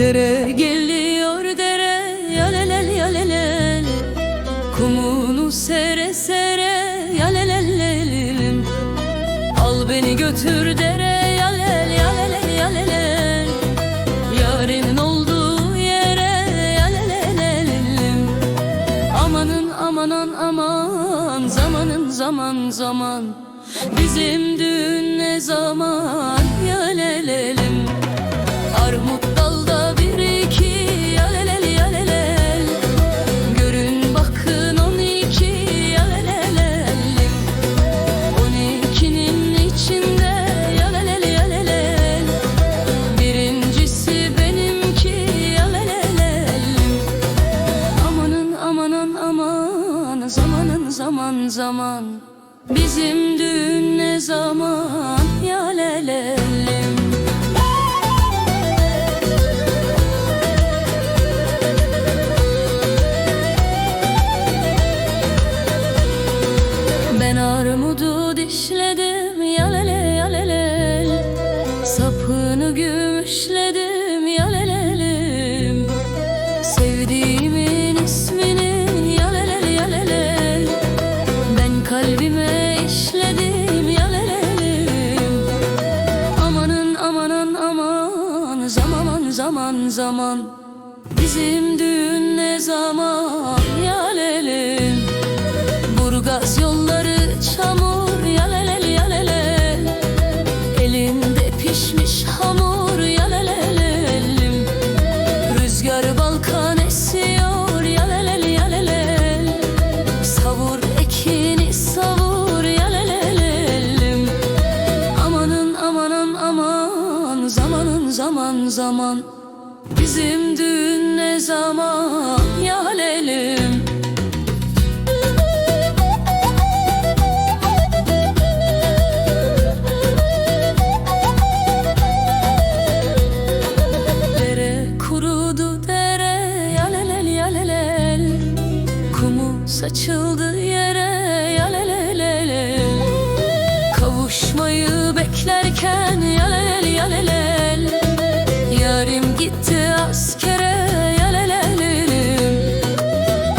Dere geliyor dere yalelel yalelel. Kumunu sere sere yalelellelim Al beni götür dere yalel yalelel yalelel. Yarinin olduğu yere yalelelelim Amanın amanın aman zamanın zaman zaman. Bizim düğün ne zaman yalelelim Armut zaman zaman. Bizim düğün ne zaman? Yalelelim Ben armudu dişledim. Yalele yalele Sapını gümüşledim. Yalelelim Sevdiğimin ismini zaman Bizim düğün ne zaman yalelim Burgaz yolları çamur yalelel yalelel Elinde pişmiş hamur yalelelelim Rüzgar balkan esiyor yalelel yalelel Savur ekini savur yalelelelim Amanın amanın aman zamanın zaman zaman Bizim düğün ne zaman yalelim? Dere kurudu dere yalelel yalelel. Kumu saçıldı yere yalelelelel. Kavuşmayı beklerken yalelel yalelel gitti askere yalelelelim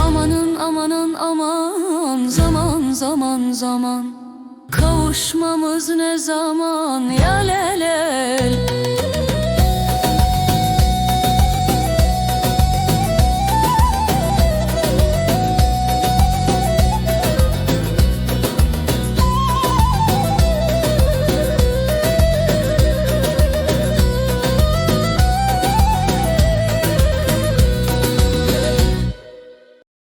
Amanın amanın aman zaman zaman zaman. Kavuşmamız ne zaman yalelel